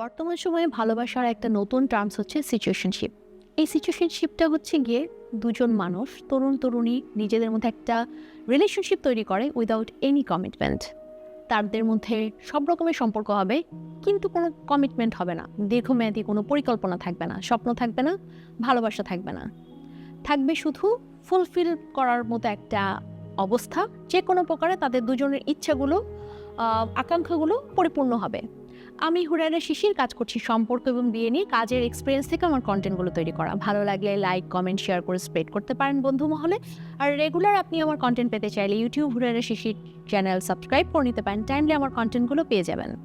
বর্তমান সময়ে ভালোবাসার একটা নতুন টার্মস হচ্ছে সিচুয়েশনশিপ এই সিচুয়েশনশিপটা হচ্ছে গিয়ে দুজন মানুষ, তরুণ তরুণী নিজেদের মধ্যে একটা রিলেশনশিপ তৈরি করে উইদাউট এনি কমিটমেন্ট তাদের মধ্যে সব রকমের সম্পর্ক হবে, কিন্তু কোনো কমিটমেন্ট হবে না। দীর্ঘমেয়াদী কোনো পরিকল্পনা থাকবে না, স্বপ্ন থাকবে না, ভালোবাসা থাকবে না। থাকবে শুধু ফুলফিল করার মতো একটা অবস্থা যে কোনো প্রকারে তাদের দুজনের ইচ্ছাগুলো আকাঙ্ক্ষাগুলো পরিপূর্ণ হবে। আমি হুরায়রা শিশির কাজ করছি সম্পর্ক এবং বিয়ে নিয়ে। কাজের এক্সপিরিয়েন্স থেকে আমার কন্টেন্টগুলো তৈরি করা। ভালো লাগলে লাইক কমেন্ট শেয়ার করে স্প্রেড করতে পারেন বন্ধু মহলে। আর রেগুলার আপনি আমার কন্টেন্ট পেতে চাইলে YouTube Hurayra Shishir channel subscribe করে নিতে পারেন। টাইমলি আমার কন্টেন্টগুলো পেয়ে যাবেন।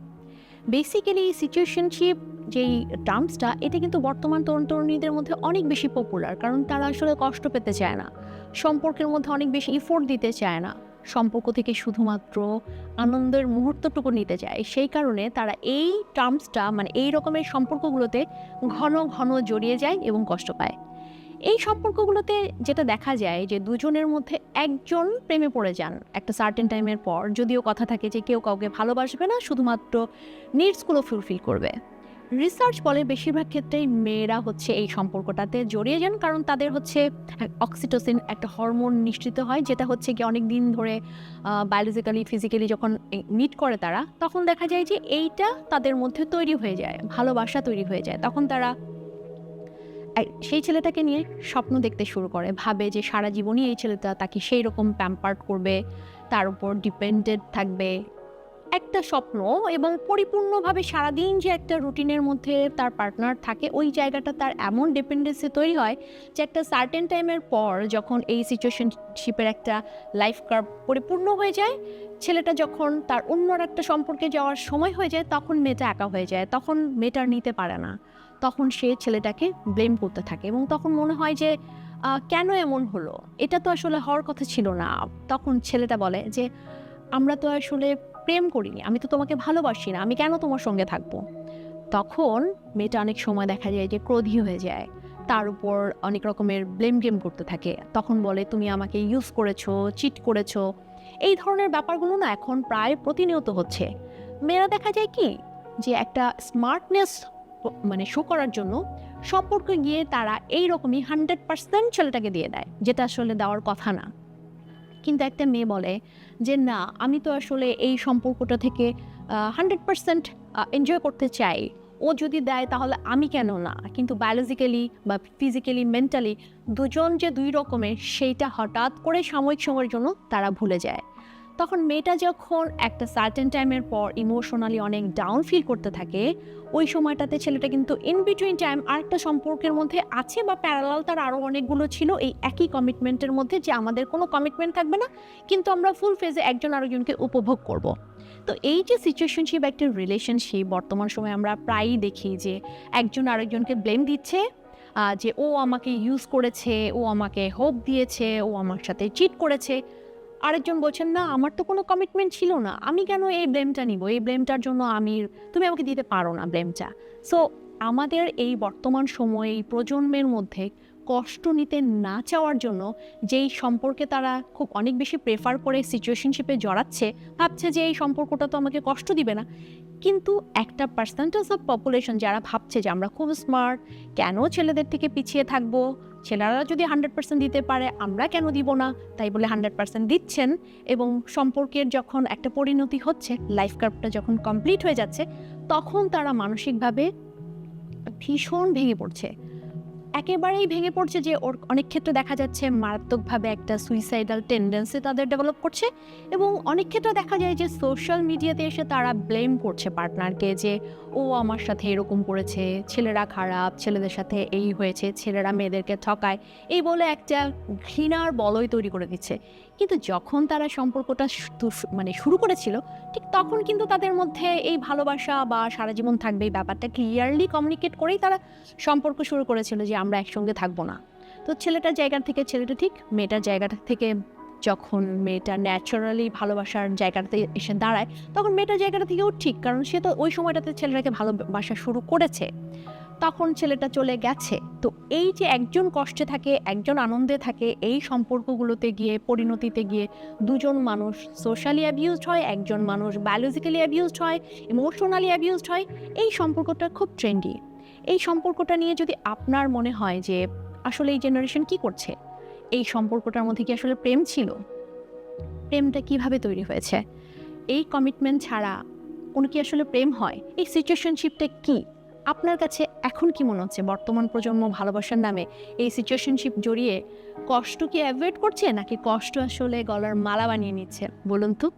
বেসিক্যালি সিচুয়েশনশিপ যেই টার্মসটা এটা কিন্তু বর্তমান তরুণ তরুণীদের মধ্যে অনেক বেশি পপুলার কারণ তারা আসলে কষ্ট পেতে চায় না। সম্পর্কের মধ্যে অনেক বেশি ইফোর্ট দিতে চায় না। সম্পর্ক থেকে শুধুমাত্র আনন্দের মুহূর্তটুকু নিতে চায়। সেই কারণে তারা এই টার্মসটা মানে এই রকমের সম্পর্কগুলোতে ঘন ঘন জড়িয়ে যায় এবং কষ্ট পায়। এই সম্পর্কগুলোতে যেটা দেখা যায় যে দুজনের মধ্যে একজন প্রেমে পড়ে যান একটা সার্টেন টাইমের পর, যদিও কথা থাকে যে কেউ কাউকে ভালোবাসবে না, শুধুমাত্র নিডসগুলো ফুলফিল করবে। রিসার্চ বলে বেশিরভাগ ক্ষেত্রেই মেয়েরা হচ্ছে এই সম্পর্কটাতে জড়িয়ে যান, কারণ তাদের হচ্ছে অক্সিটোসিন একটা হরমোন নিশ্চিত হয়, যেটা হচ্ছে কি অনেক দিন ধরে বায়োলজিক্যালি ফিজিক্যালি যখন মিট করে তারা, তখন দেখা যায় যে এইটা তাদের মধ্যে তৈরি হয়ে যায়, ভালোবাসা তৈরি হয়ে যায়। তখন তারা সেই ছেলেটাকে নিয়ে স্বপ্ন দেখতে শুরু করে, ভাবে যে সারা জীবনই এই ছেলেটা তাকে সেই রকম প্যাম্পার্ট করবে, তার উপর ডিপেন্ডেড থাকবে একটা স্বপ্ন এবং পরিপূর্ণভাবে সারাদিন যে একটা রুটিনের মধ্যে তার পার্টনার থাকে, ওই জায়গাটা তার এমন ডিপেন্ডেন্সি তৈরি হয় যে একটা সার্টেন টাইমের পর যখন এই সিচুয়েশনশিপের একটা লাইফ কার্ভ পরিপূর্ণ হয়ে যায়, ছেলেটা যখন তার অন্য একটা সম্পর্কে যাওয়ার সময় হয়ে যায়, তখন মেয়েটা একা হয়ে যায়, তখন মেয়েটার নিতে পারে না। তখন সে ছেলেটাকে ব্লেম করতে থাকে এবং তখন মনে হয় যে কেন এমন হলো? এটা তো আসলে হওয়ার কথা ছিল না। তখন ছেলেটা বলে যে, আমরা তো আসলে প্রেম করিনি, আমি তো তোমাকে ভালোবাসি না, আমি কেন তোমার সঙ্গে থাকব? তখন মেয়েটা অনেক সময় দেখা যায় যে ক্রোধী হয়ে যায়, তার উপর অনেক রকমের ব্লেম গেম করতে থাকে, তখন বলে, তুমি আমাকে ইউজ করেছ চিট করেছ। এই ধরনের ব্যাপারগুলো না এখন প্রায় প্রতিনিয়ত হচ্ছে। মেয়েরা দেখা যায় কি, যে একটা স্মার্টনেস মানে শো করার জন্য সম্পর্কে গিয়ে তারা এই রকমই হান্ড্রেড পার্সেন্ট ছেলেটাকে দিয়ে দেয়, যেটা আসলে দেওয়ার কথা না। কিন্তু একটা মেয়ে বলে যে, না, আমি তো আসলে এই সম্পর্কটা থেকে হান্ড্রেড পারসেন্ট এনজয় করতে চাই। ও যদি দেয় তাহলে আমি কেন না? কিন্তু বায়োলজিক্যালি বা ফিজিক্যালি মেন্টালি দুজন যে দুই রকমের, সেইটা হঠাৎ করে সাময়িক সময়ের জন্য তারা ভুলে যায়। তখন মেয়েটা যখন একটা সার্টেন টাইমের পর ইমোশনালি অনেক ডাউন ফিল করতে থাকে, ওই সময়টাতে ছেলেটা কিন্তু ইন বিটুইন টাইম আরেকটা সম্পর্কের মধ্যে আছে বা প্যারালাল তার আরও অনেকগুলো ছিল এই একই কমিটমেন্টের মধ্যে যে আমাদের কোনো কমিটমেন্ট থাকবে না, কিন্তু আমরা ফুল ফেজে একজন আরেকজনকে উপভোগ করব। তো এই যে সিচুয়েশনশিপ একটা রিলেশনশিপ বর্তমান সময়ে আমরা প্রায়ই দেখি যে একজন আরেকজনকে ব্লেম দিচ্ছে যে ও আমাকে ইউজ করেছে, ও আমাকে হোপ দিয়েছে, ও আমার সাথে চিট করেছে আরেকজন বলছেন, না, আমার তো কোনো কমিটমেন্ট ছিল না। আমি কেন এই ব্লেমটা নিব? এই ব্লেমটার জন্য আমি, তুমি আমাকে দিতে পারো না ব্লেমটা সো আমাদের এই বর্তমান সময়ে, এই প্রজন্মের মধ্যে কষ্ট নিতে না চাওয়ার জন্য, যেই সম্পর্কে তারা খুব অনেক বেশি প্রেফার করে সিচুয়েশনশিপে জড়াচ্ছে, ভাবছে যে এই সম্পর্কটা তো আমাকে কষ্ট দিবে না। কিন্তু একটা পার্সেন্টেজ অফ পপুলেশন যারা ভাবছে যে আমরা খুব স্মার্ট কেন ছেলেদের থেকে পিছিয়ে থাকব? ছেলেরা যদি হান্ড্রেড পার্সেন্ট দিতে পারে, আমরা কেন দিব না? তাই বলে হান্ড্রেড পার্সেন্ট দিচ্ছেন এবং সম্পর্কের যখন একটা পরিণতি হচ্ছে লাইফ কার্পটা যখন কমপ্লিট হয়ে যাচ্ছে, তখন তারা মানসিকভাবে ভীষণ ভেঙে পড়ছে। একেবারেই ভেঙে পড়ছে যে ওর অনেক ক্ষেত্রে দেখা যাচ্ছে মারাত্মকভাবে একটা সুইসাইডাল টেন্ডেন্সি তাদের ডেভেলপ করছে এবং অনেক ক্ষেত্রে দেখা যায় যে সোশ্যাল মিডিয়াতে এসে তারা ব্লেম করছে পার্টনারকে যে, ও আমার সাথে এরকম করেছে, ছেলেরা খারাপ, ছেলেদের সাথে এই হয়েছে, ছেলেরা মেয়েদেরকে ঠকায়। এই বলে একটা ঘৃণার বলয় তৈরি করে দিচ্ছে। কিন্তু যখন তারা সম্পর্কটা মানে শুরু করেছিল, ঠিক তখন কিন্তু তাদের মধ্যে এই ভালোবাসা বা সারা জীবন থাকবে এই ব্যাপারটা ক্লিয়ারলি কমিউনিকেট করেই তারা সম্পর্ক শুরু করেছিল যে আমরা একসঙ্গে থাকব না। তো ছেলেটার জায়গা থেকে, ছেলেটা ঠিক, মেয়েটার জায়গাটা থেকে যখন মেয়েটা ন্যাচারালি ভালোবাসার জায়গাটাতে এসে দাঁড়ায়, তখন মেয়েটার জায়গাটা থেকেও ঠিক, কারণ সে তো ওই সময়টাতে ছেলেটাকে ভালোবাসা শুরু করেছে। তখন ছেলেটা চলে গেছে। তো এই যে একজন কষ্টে থাকে, একজন আনন্দে থাকে, এই সম্পর্কগুলোতে গিয়ে, পরিণতিতে গিয়ে দুজন মানুষ সোশ্যালি অ্যাবিউজড হয়, একজন মানুষ বায়োলজিক্যালি অ্যাবিউজড হয় ইমোশনালি অ্যাবিউজড হয়, এই সম্পর্কটা খুব ট্রেন্ডি এই সম্পর্কটা নিয়ে যদি আপনার মনে হয় যে আসলে এই জেনারেশন কি করছে? এই সম্পর্কটার মধ্যে কি আসলে প্রেম ছিল? প্রেমটা কীভাবে তৈরি হয়েছে? এই কমিটমেন্ট ছাড়া কোনো কি আসলে প্রেম হয়? এই সিচুয়েশনশিপটা কি? আপনার কাছে এখন কি মনে হচ্ছে? বর্তমান প্রজন্ম ভালোবাসার নামে এই সিচুয়েশনশিপ জড়িয়ে কষ্ট কি অ্যাভয়েড করছে? নাকি কষ্ট আসলে গলার মালা বানিয়ে নিচ্ছে? বলুন তো।